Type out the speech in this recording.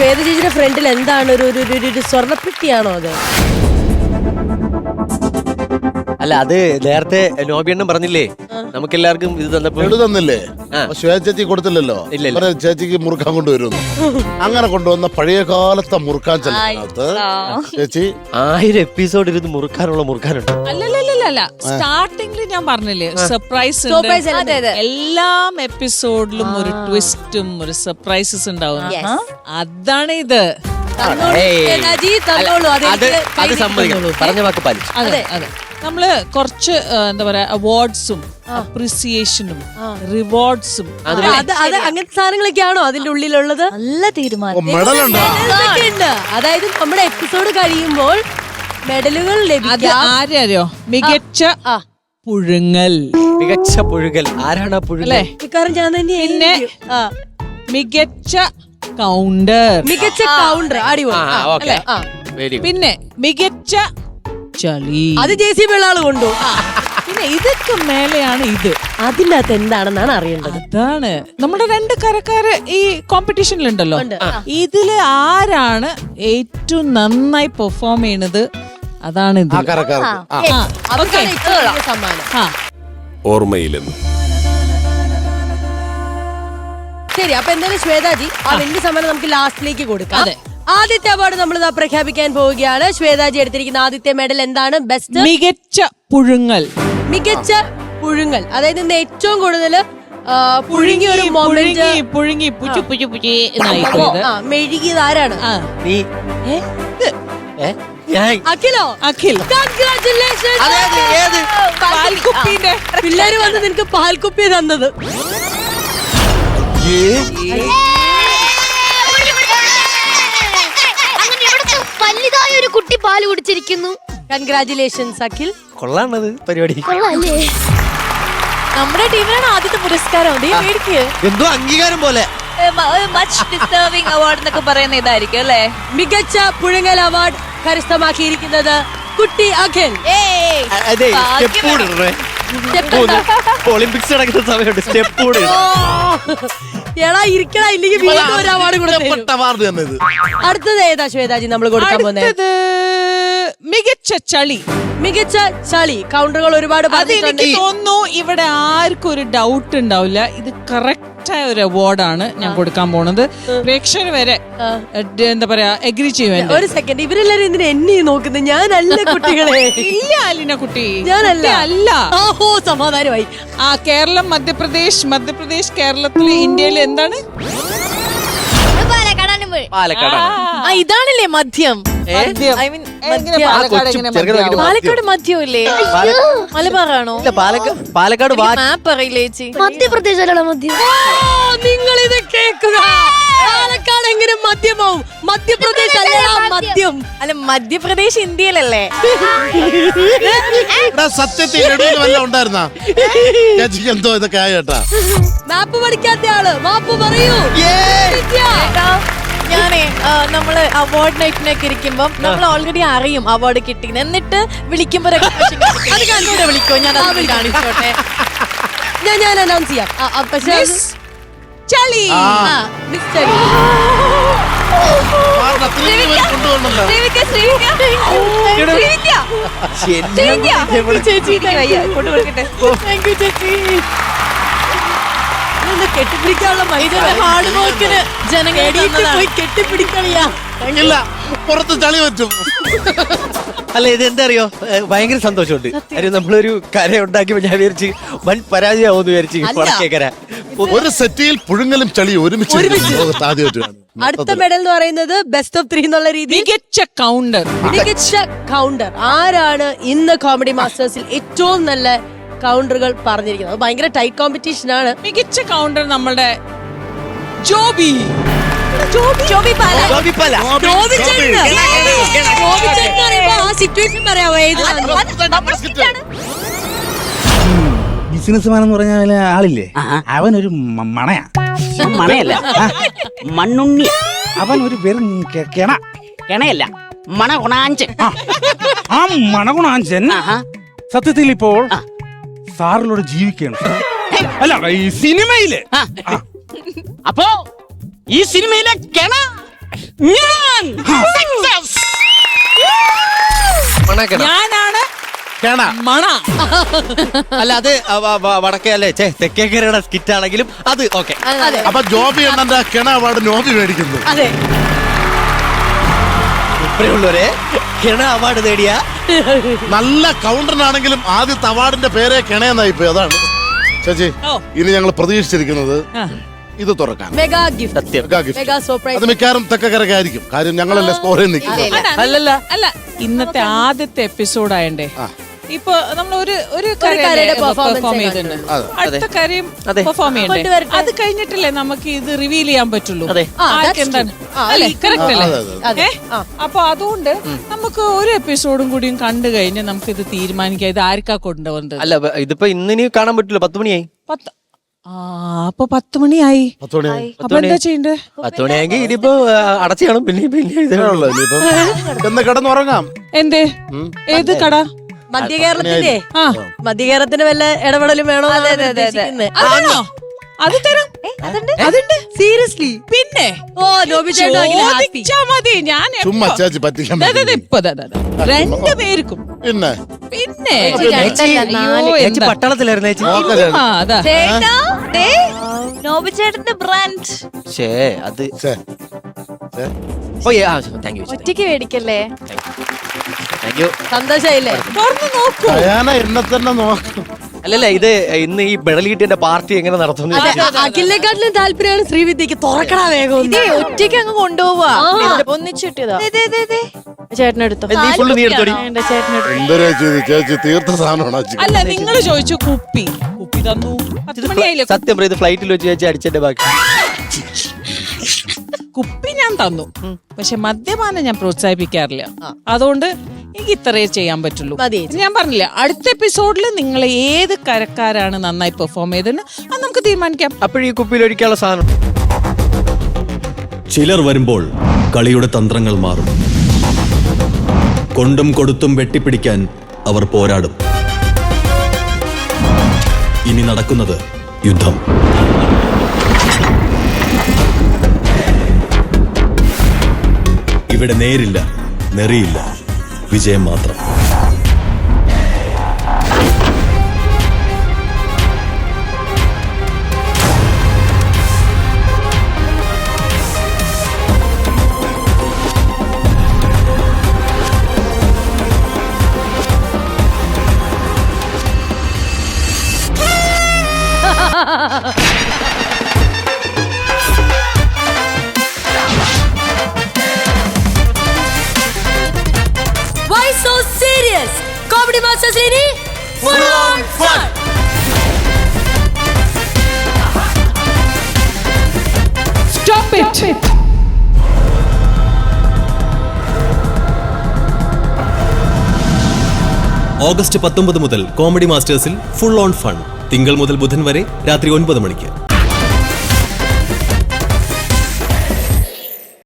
ശ്വേത ചേച്ചിയുടെ ഫ്രണ്ടിൽ എന്താണ് ഒരു ഒരു- ഒരു ഒരു സ്വർണപ്പെട്ടിയാണോ അത്? അല്ല അത് നേരത്തെ നോബിയണ്ണം പറഞ്ഞില്ലേ? നമുക്ക് എല്ലാവർക്കും ഇത് തന്നപ്പോൾ ലഡു തന്നില്ലേ? ആ. അപ്പൊ ശ്വേത ചേച്ചി കൊടുത്തില്ലല്ലോ? ഇല്ല, ചേച്ചിക്ക് മുറുക്കാൻ കൊണ്ടുവരുന്നു അങ്ങനെ കൊണ്ടുവന്ന പഴയ കാലത്തെ മുറുക്കാൻ ചെലത്തിനകത്ത് ചേച്ചി. ആയിരം എപ്പിസോഡ് ഇരുന്ന് മുറുക്കാനുള്ള മുറുക്കാനുണ്ട്. അല്ലല്ലല്ല സ്റ്റാർട്ടിംഗിൽ ഞാൻ പറഞ്ഞില്ലേ സർപ്രൈസ് Surprise element. എല്ലാം എപ്പിസോഡിലും ഒരു ട്വിസ്റ്റും ഒരു സർപ്രൈസസ് ഉണ്ടാവും. അതാണ് ഇത്. തന്നോളൂ, ഏയ്. ശ്വേതാജി, തന്നോളൂ. അത് അതെനിക്ക് കൈ അത് സമ്മതിക്കണം. പറഞ്ഞ വാക്ക് പാലിച്ചു. അതെ അതെ. നമ്മൾ കുറച്ച് ആ, എന്താ പറയാ അവാർഡ്സും അപ്രിസിയേഷനും റിവാർഡ്സും അത് അത് അത് അങ്ങനത്തെ സാധനങ്ങളൊക്കെയാണോ അതിന്റെ ഉള്ളിലുള്ളത്? നല്ല തീരുമാനം. മെഡലുണ്ടോ ഇതൊക്കെ ഉണ്ട്? അതായത് നമ്മുടെ എപ്പിസോഡ് കഴിയുമ്പോൾ മെഡലുകൾ അത് ലഭിക്കാം. ആരറിയോ മികച്ച ആ. പുഴുങ്ങൽ. മികച്ച പുഴുകൽ ആരാണ് ആ പുഴുകൽ അല്ലേ? മിക്കവാറും ഞാൻ തന്നെ പിന്നെ മികച്ച കൗണ്ടർ മികച്ച കൗണ്ടർ അടിപൊളി. ആ ആ, ഓക്കെ. ആ. വെരി ഗുഡ് പിന്നെ മികച്ച ചളി. അത് ജെ സി പിള്ളാൾ കൊണ്ടു. പിന്നെ ഇതൊക്കെ മേലെയാണ് ഇത്. അതിനകത്ത് എന്താണെന്നാണ് അറിയേണ്ടത്. അതാണ്. നമ്മുടെ രണ്ട് കരക്കാര് ഈ കോമ്പറ്റീഷനിലുണ്ടല്ലോ. ഇതിൽ ആരാണ് ഏറ്റവും നന്നായി പെർഫോം ചെയ്യണത്? അതാണ് ഇത്. ഓർമ്മയിലെന്ന്. ശരി അപ്പൊ എന്തായാലും ശ്വേതാജി ആ വലിയ സമ്മാനം നമുക്ക് ലാസ്റ്റിലേക്ക് കൊടുക്കാം. ആദ്യത്തെ അവാർഡ് നമ്മൾ പ്രഖ്യാപിക്കാൻ പോവുകയാണ്. ശ്വേതാജി എടുത്തിരിക്കുന്ന ആദ്യത്തെ മെഡൽ എന്താണ്? ബെസ്റ്റ് മികച്ച പുഴുങ്ങൽ. മികച്ച പുഴുങ്ങൽ അതായത് ഇന്ന് ഏറ്റവും കൂടുതൽ പുഴുങ്ങിയ ഒരു മൊമെന്റ് പുഴുങ്ങി പുച്ചു പുച്ചു പുച്ചി മെഴുകിയത് ആരാണ് നീ ഏ? അഖിലോ അഖിൽ പിള്ളേര് വന്ന് നിനക്ക് പാൽക്കുപ്പി തന്നത് ഒരു കുട്ടി പാൽ കുടിച്ചിരിക്കുന്നു കൺഗ്രാറ്റുലേഷൻസ് അഖിൽ. കൊള്ളാണത് പരിപാടി. കൊള്ളാല്ലേ? നമ്മുടെ ടീമിനാണ് ആദ്യത്തെ പുരസ്കാരം. മേടിക്ക്. എന്തോ അംഗീകാരം പോലെ. മച്ച് അവാർഡ് എന്നൊക്കെ പറയുന്ന ഇതായിരിക്കും അല്ലേ? മികച്ച പുഴുങ്ങൽ അവാർഡ് കരസ്ഥമാക്കിയിരിക്കുന്നത് കുട്ടി അഖിൽ. ഒളിമ്പിക്സ് നടക്കുന്ന സമയമുണ്ട് സ്റ്റെപ്പ്. എടാ ഇരിക്കടാ ഇല്ലെങ്കിൽ വീണ്ടും ഒരു അവാർഡ് അടുത്തത് ഏതാ ശ്വേതാജി നമ്മൾ കൊടുക്കാൻ പോകുന്നത് അടുത്തത് മികച്ച ചളി മികച്ച ചളി കൗണ്ടറുകൾ ഒരുപാട് അത് എനിക്ക് പറഞ്ഞിട്ടുണ്ട്. തോന്നുന്നു ഇവിടെ ആർക്കും ഒരു ഡൗട്ട് ഉണ്ടാവില്ല. ഇത് കറക്റ്റ് ആയ ഒരു അവാർഡാണ് ഞാൻ കൊടുക്കാൻ പോണത്. പ്രേക്ഷകർ വരെ എന്താ പറയാ എഗ്രി ചെയ്യുമല്ലോ ഒരു സെക്കൻഡ് ഇവരെല്ലാരും എന്തിനാ എന്നെ നോക്കുന്നത് ഞാനല്ല കുട്ടികളെ. ഇല്ല അലിന കുട്ടി. ഞാനല്ല. കുട്ടി അല്ല. ഓഹോ സമാധാനമായി. ആ കേരളം മധ്യപ്രദേശ്. മധ്യപ്രദേശ് കേരളത്തിൽ ഇന്ത്യയിൽ എന്താണ്? ആ ഇതാണല്ലേ മദ്യം. മദ്യം. ഐ എങ്ങനെ മദ്യം. പാലക്കാട് കൊച്ചു എങ്ങനെ ചെറുക്കനെ മദ്യമാവും? പാലക്കാട് മദ്യം മലബാറാണോ? ഇല്ല പാലക്കാട് പാലക്കാട് വാ മാപ്പ് അറിയില്ലേ ചേച്ചി? മധ്യപ്രദേശിലുള്ള മധ്യ നിങ്ങൾ ഇത് കേൾക്കുക. പാലക്കാട് എങ്ങനെ മദ്യമാവും? മധ്യപ്രദേശ് അല്ല മദ്യം. അല്ല മധ്യപ്രദേശ് ഇന്ത്യയിലല്ലേ? എടാ സത്യത്തിൽ ലഡുവിന് വല്ല ഉണ്ടായിരുന്നാ? ചേച്ചിക്ക് എന്തോ ഇതൊക്കെ ആയേട്ടാ മാപ്പ് പഠിക്കാത്ത ആൾ. മാപ്പ് പറയൂ. ഞാനേ നമ്മൾ നമ്മൾ അവാർഡ് നൈറ്റിനൊക്കെ ഇരിക്കുമ്പം നമ്മൾ ഓൾറെഡി അറിയും അവാർഡ് കിട്ടി എന്നിട്ട് വിളിക്കുമ്പോ അത് കണ്ടൂടെ വിളിക്കോ? ഞാൻ അത് കാണിച്ചോട്ടെ. ഞാൻ ഞാൻ അനൗൺസ് ചെയ്യാം. ആ, ആ, പക്ഷേ അത് മിസ് ചളി ആ. മിസ് ചളി. കാരണം അത്രയും പേര് കൊണ്ടുവന്നല്ലോ. ശ്രീവിക്ക, ശ്രീവിക്ക. ശ്രീവിക്ക. ശ്രീവിക്ക. ചേച്ചി കൊണ്ടുപോയി വയ്യ. ചേച്ചി. ഇതൊന്ന് കെട്ടിപ്പിടിക്കാനുള്ള ഇതൊരു ഹാർഡ് വർക്കിന് ജനങ്ങൾ എണീറ്റ് പോയി കെട്ടിപ്പിടിക്കളിയാ. ഇല്ല പുറത്ത് ചളി വെച്ചും അല്ല ഇത് എന്താ അറിയോ ഏ, ഭയങ്കര സന്തോഷമുണ്ട്. കാര്യം നമ്മളൊരു കര ഉണ്ടാക്കിയപ്പോ ഞാൻ വിചാരിച്ച് വൻ പരാജയമാവെന്ന് വിചാരിച്ച് വടക്കേക്കര ഒരു സെറ്റിയിൽ പുഴുങ്ങലും ചളി ഒരുമിച്ച് അടുത്ത മെഡൽ എന്ന് പറയുന്നത് ബെസ്റ്റ് ഓഫ് ത്രീ എന്നുള്ള രീതി മികച്ച കൗണ്ടർ മികച്ച കൗണ്ടർ ആരാണ് ഇന്ന് കോമഡി മാസ്റ്റേഴ്സിൽ ഏറ്റവും നല്ല കൗണ്ടറുകൾ പറഞ്ഞിരിക്കുന്നത്. അത് ഭയങ്കര ടൈറ്റ് കോമ്പറ്റീഷൻ ആണ്. മികച്ച കൗണ്ടർ നമ്മളുടെ ജോബി. ജോബി ജോബി പാല. ജോബി ചേട്ടന്. ജോബി എന്ന് അറിയുമ്പോ ആ സിറ്റുവേഷൻ പറയാമോ ഏതാണ് ബിസിനസ്മാൻ എന്ന് പറഞ്ഞ ആളില്ലേ? അവനൊരു മ- മണയാ. മണയല്ല. മണ്ണുണ്ണി. അവൻ ഒരു വെറും കെ- കെണ. കിണയല്ല. മണ കൊണാഞ്ച് ആ മണഗുണാഞ്ചൻ ആഹാ. സത്യത്തിൽ ഇപ്പോൾ സാറിലൂടെ ജീവിക്കുകയാണ്. അല്ല ഈ സിനിമയിൽ. ആ. അപ്പോ ഈ സിനിമയിലെ കിണ ഞാൻ. മണക്കണ ഞാനാണ് കേണ. മണ. അല്ല അത് വ- വ- വടക്കേ അല്ലേ? ചേ തെക്കേക്കരയുടെ സ്കിറ്റ് ആണെങ്കിലും അത് ഓക്കെ അതെ. അപ്പൊ ജോബി എന്താ ആ കിണ അവാർഡ് നോബി മേടിക്കുന്നു. അതെ. ഇത്രയുള്ളവരെ കിണ അവാർഡ് നേടിയ നല്ല കൗണ്ടറിനാണെങ്കിലും ആദ്യത്തെ അവാർഡിന്റെ പേരെ കിണയെന്നായി പോയി. അതാണ്. ചേച്ചി ഇനി ഞങ്ങൾ പ്രതീക്ഷിച്ചിരിക്കുന്നത് ഇത് തുറക്കാം മെഗാ ഗിഫ്റ്റ് സത്യം. മെഗാ ഗിഫ്റ്റ് മെഗാ അത് സർപ്രൈസ് മിക്കവാറും തെക്കക്കരക്കായിരിക്കും കാര്യം ഞങ്ങളല്ലേ സ്കോറിൽ നിൽക്കുന്നത് അല്ലല്ല. അല്ല. ഇന്നത്തെ ആദ്യത്തെ എപ്പിസോഡ് ആയണ്ടേ. ഇപ്പൊ നമ്മൾ ഒരു ഒരു കരയുടെ പെർഫോം ചെയ്തിട്ടുണ്ട്. അതെ. അടുത്ത കാര്യം പെർഫോം ചെയ്യണ്ടേ? അത് കഴിഞ്ഞിട്ടല്ലേ നമുക്ക് ഇത് റിവീൽ ചെയ്യാൻ പറ്റുള്ളൂ? അതെ. ആ, ആർക്ക് that's എന്താണ്? true. ആ, അല്ലേ? കറക്റ്റ് അല്ലേ? അപ്പൊ അതുകൊണ്ട് നമുക്ക് ഒരു എപ്പിസോഡും കൂടിയും കണ്ടു കഴിഞ്ഞ് നമുക്ക് ഇത് തീരുമാനിക്കാം. ഇത് ആർക്കാ കൊണ്ടുവന്നത്? അല്ല ഇതിപ്പോ ഇന്നിനി കാണാൻ പറ്റില്ല. പത്ത് മണിയായി. പത്ത് ആ അപ്പൊ പത്ത് മണിയായി. പത്ത് മണിയായി. അപ്പൊ എന്താ ചെയ്യണ്ടേ? പത്ത് മണിയായെങ്കിൽ ഇതിപ്പോ അടച്ചു കാണും. പിന്നെ പിന്നെ ഇതേ ഇത്രേ ഉള്ളൂ. ഉള്ളൂ കിടന്നുറങ്ങാം. എന്തേ? ഏത് കട? മധ്യ കേരളത്തിന്റെ മധ്യ വല്ല ഇടപെടലും വേണോ ആണോ? അത് തരാം. അതുണ്ട്? സീരിയസ്ലി പിന്നെ? ഓ നോബി. ചോദിച്ചാ മതി. ഞാൻ. രണ്ടു പേർക്കും. പിന്നെ? പിന്നെ? പട്ടണത്തിലായിരുന്നു അയ്യോ, ചേച്ചി എന്താ? പട്ടാളത്തിലായിരുന്നു ചേച്ചി. നോക്കലാണ്. ആ, അതാ. ചേട്ടാ ദേ ബ്രാൻഡ് ഷേ അത് ഓ ആ താങ്ക് യു ഒറ്റയ്ക്ക് മേടിക്കല്ലേ? Thank you സന്തോഷായില്ലേ? തുറന്ന് നോക്കൂ. ഡയാന എന്നെ തന്നെ നോക്കും അല്ലല്ല ഇത് ഇന്ന് ഈ കിട്ടിയ പാർട്ടി എങ്ങനെ നടത്തുന്നു? അഖിലിനെക്കാട്ടിലും താല്പര്യമാണ് ശ്രീവിദ്യക്ക് തുറക്കടാ വേഗം. ഇതേ ഒറ്റയ്ക്ക് അങ്ങ് കൊണ്ടുപോവാ. ആ. ഒന്നിച്ചിട്ടതാ ചേട്ടനെടുത്തോ നീ ഫുള്ള് നീ എടുത്തോടി ചേട്ടനെടുത്തു എന്തൊരു ചേച്ചി ചേച്ചി തീർത്ത സാധനമാണ് ആ അല്ല നിങ്ങൾ ചോദിച്ചു കുപ്പി. കുപ്പി തന്നു. പത്ത് മണിയായില്ലേ സത്യം പറയും ഇത് ഫ്ലൈറ്റിൽ വെച്ച് ചേച്ചി അടിച്ചതിന്റെ ബാക്കി. കുപ്പി ഞാൻ തന്നു. പക്ഷെ മദ്യപാനം ഞാൻ പ്രോത്സാഹിപ്പിക്കാറില്ല. അതുകൊണ്ട് എനിക്ക് ഇത്രയേ ചെയ്യാൻ പറ്റുള്ളൂ. മതി ഞാൻ പറഞ്ഞില്ല അടുത്ത എപ്പിസോഡിൽ നിങ്ങൾ ഏത് കരക്കാരാണ് നന്നായി പെർഫോം ചെയ്തതെന്ന് അത് നമുക്ക് തീരുമാനിക്കാം. അപ്പോഴീ കുപ്പിയിൽ ഒഴിക്കാനുള്ള സാധനം. ചിലർ വരുമ്പോൾ കളിയുടെ തന്ത്രങ്ങൾ മാറും. കൊണ്ടും കൊടുത്തും വെട്ടിപ്പിടിക്കാൻ അവർ പോരാടും. ഇനി നടക്കുന്നത് യുദ്ധം. ഇവിടെ നേരില്ല നെറിയില്ല. വിജയം മാത്രം. Masters ഇനി full on fun. Stop it. August പത്തൊമ്പത് മുതൽ കോമഡി മാസ്റ്റേഴ്സിൽ ഫുൾ ഓൺ ഫൺ തിങ്കൾ മുതൽ ബുധൻ വരെ രാത്രി ഒൻപത് മണിക്ക്.